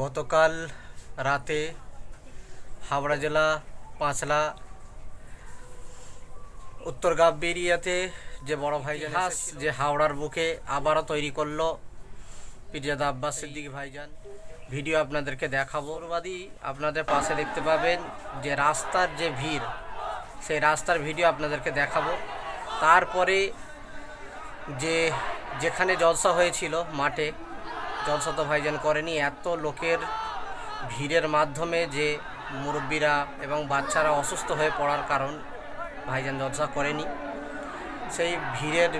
গতকাল রাতে হাওড়া জেলা পাঁচলা উত্তর গাব্বেরিয়াতে যে বড় ভাইজান হাস যে হাওড়ার বুকে আবারও তৈরি করল পিরজাদা আব্বাস সিদ্দিক ভাইজান। ভিডিও আপনাদেরকে দেখাবো। বাদী আপনাদের পাশে দেখতে পাবেন যে রাস্তার যে ভিড় সেই রাস্তার ভিডিও আপনাদেরকে দেখাবো। তারপরে যে যেখানে জলসা হয়েছিল মাঠে জলসা তো ভাইজান করেনি, এত লোকের ভিড়ের মাধ্যমে যে মুরব্বীরা এবং বাচ্চারা অসুস্থ হয়ে পড়ার কারণ ভাইজান জলসা করেনি। সেই ভিড়ের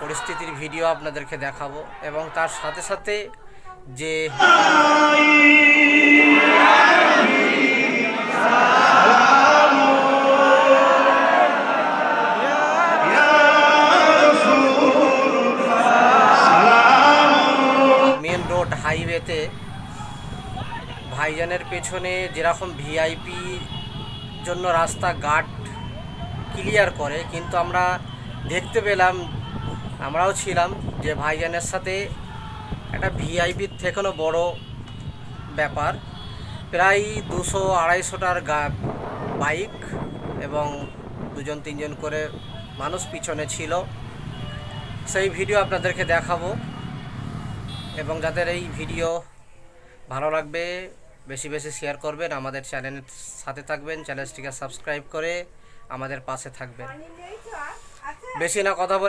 পরিস্থিতির ভিডিও আপনাদেরকে দেখাবো এবং তার সাথে সাথে যে হাইওয়েতে ভাইজানের পেছনে যেরকম ভিআইপি জন্য রাস্তা গার্ড ক্লিয়ার করে, কিন্তু আমরা দেখতে পেলাম, আমরাও ছিলাম যে ভাইজানের সাথে একটা ভিআইপির থেকেও বড় ব্যাপার। প্রায় দুশো আড়াইশোটার গা, বাইক এবং দুজন তিনজন করে মানুষ পিছনে ছিল। সেই ভিডিও আপনাদেরকে দেখাবো। এবং যাদের এই ভিডিও ভালো লাগবে বেশি বেশি শেয়ার করবেন আমাদের চ্যানেলের সাথে থাকবেন চ্যানেলটিকে সাবস্ক্রাইব করে আমাদের পাশে থাকবেন। বেশি না কথা বলে